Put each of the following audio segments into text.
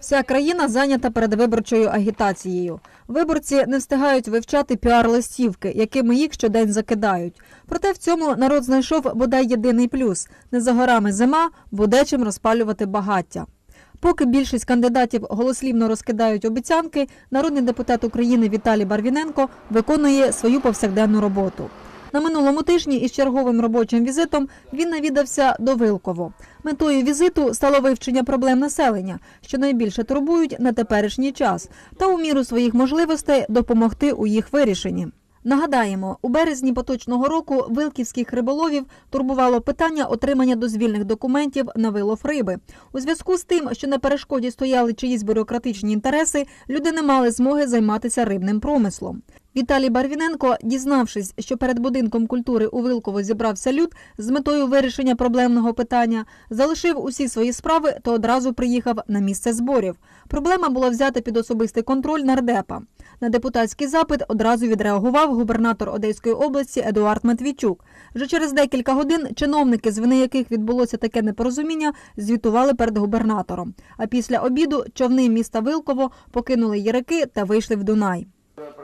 Вся країна зайнята передвиборчою агітацією. Виборці не встигають вивчати піар-листівки, якими їх щодень закидають. Проте в цьому народ знайшов бодай єдиний плюс: не за горами зима, буде чим розпалювати багаття. Поки більшість кандидатів голослівно розкидають обіцянки, народний депутат України Віталій Барвіненко виконує свою повсякденну роботу. На минулому тижні із черговим робочим візитом він навідався до Вилково. Метою візиту стало вивчення проблем населення, що найбільше турбують на теперішній час, та у міру своїх можливостей допомогти у їх вирішенні. Нагадаємо, у березні поточного року вилківських риболовів турбувало питання отримання дозвільних документів на вилов риби. У зв'язку з тим, що на перешкоді стояли чиїсь бюрократичні інтереси, люди не мали змоги займатися рибним промислом. Віталій Барвіненко, дізнавшись, що перед будинком культури у Вилково зібрався люд з метою вирішення проблемного питання, залишив усі свої справи та одразу приїхав на місце зборів. Проблема була взята під особистий контроль нардепа. На депутатський запит одразу відреагував губернатор Одеської області Едуард Матвійчук. Вже через декілька годин чиновники, з вини яких відбулося таке непорозуміння, звітували перед губернатором. А після обіду човни міста Вилково покинули Єрики та вийшли в Дунай.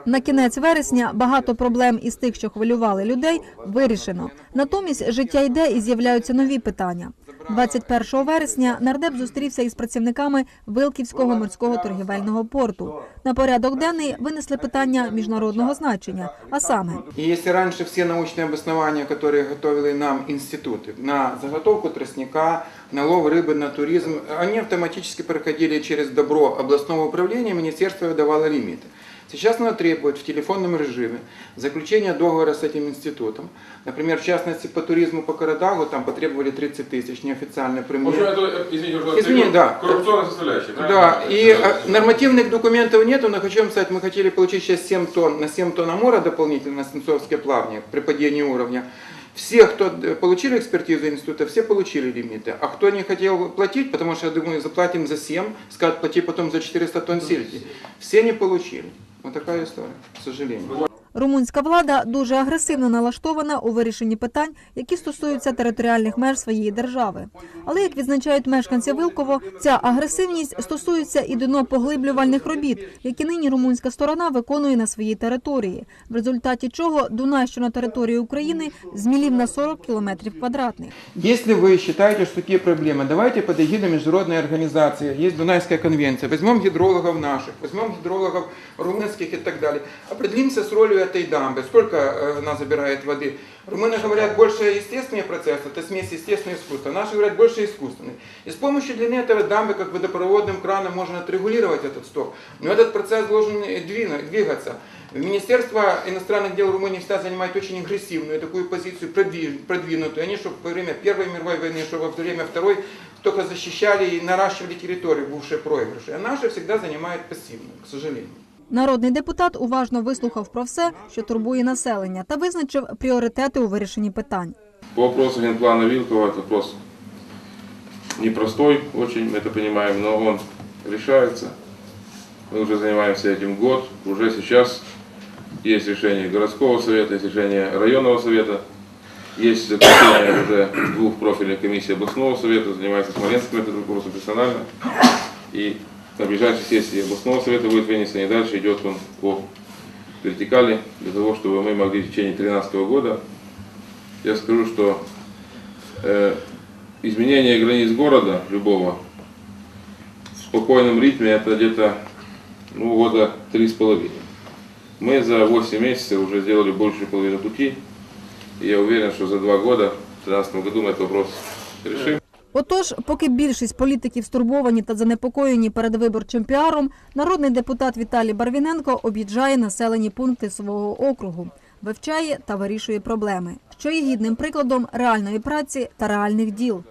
На кінець вересня багато проблем із тих, що хвилювали людей, вирішено. Натомість життя йде і з'являються нові питання. 21 вересня нардеп зустрівся із працівниками Вилківського морського торгівельного порту. На порядок денний винесли питання міжнародного значення, а саме И если раньше все научные обоснования, которые готовили нам институты на заготовку тростника, на лов рыбы, на туризм, они автоматически проходили через добро областного управления, министерство выдавало лимиты. Сейчас оно требует в телефонном режиме заключения договора с этим институтом. Например, в частности, по туризму по Карадагу там потребовали 30 тысяч В общем, мне. это, извините, уже Извини, да. коррупционная составляющая. Да, правильно? и э, нормативных документов нету, но хочу вам сказать, мы хотели получить сейчас 7 тонн, на 7 тонн амура дополнительно на Сенцовские плавни при падении уровня. Все, кто э, получили экспертизу института, все получили лимиты. А кто не хотел платить, потому что, я думаю, заплатим за 7, скажут, плати потом за 400 тонн сельди, все не получили. Вот такая история, к сожалению. румунська влада дуже агресивно налаштована у вирішенні питань, які стосуються територіальних меж своєї держави. Але як відзначають мешканці Вилково, ця агресивність стосується і дно-поглиблювальних робіт, які нині румунська сторона виконує на своїй території, в результаті чого Дунай, що на території України, змілів на 40 кілометрів квадратних. Если вы считаете, что такие проблемы, давайте под эгидой международной организации, есть Дунайская конвенция, возьмем гидрологов наших, возьмем гидрологов румынских и так далее, определимся с ролью этой дамбы, сколько э, она забирает воды. Румыны говорят, больше естественный процесс, это смесь естественного искусства. Наши говорят, больше искусственный. И с помощью длины этой дамбы, как водопроводным краном, можно отрегулировать этот сток. Но этот процесс должен двигаться. Министерство иностранных дел Румынии всегда занимает очень агрессивную такую позицию, продвинутую. Они, чтобы во время Первой мировой войны, чтобы во время Второй, только защищали и наращивали территорию, бывшие проигрыши. А наши всегда занимают пассивную, к сожалению. Народний депутат уважно вислухав про все, що турбує населення, та визначив пріоритети у вирішенні питань. По вопросу генплана Вилкова, это вопрос непростой очень, мы это понимаем, но он решается. Мы уже занимаемся этим год. Уже сейчас есть решение городского совета, есть решение районного совета, есть заключение уже двух профильных комиссий областного совета, занимается Смоленским этим вопросом персонально. И На ближайшей сессии областного совета будет вынесен, и дальше идет он по вертикали, для того, чтобы мы могли в течение 2013 года, я скажу, что э, изменение границ города любого в спокойном ритме это где-то ну, года три с половиной. Мы за 8 месяцев уже сделали большую половину пути. И я уверен, что за два года, в 2013 году мы этот вопрос решим. Отож, поки більшість політиків стурбовані та занепокоєні передвиборчим піаром, народний депутат Віталій Барвіненко об'їжджає населені пункти свого округу, вивчає та вирішує проблеми, що є гідним прикладом реальної праці та реальних діл.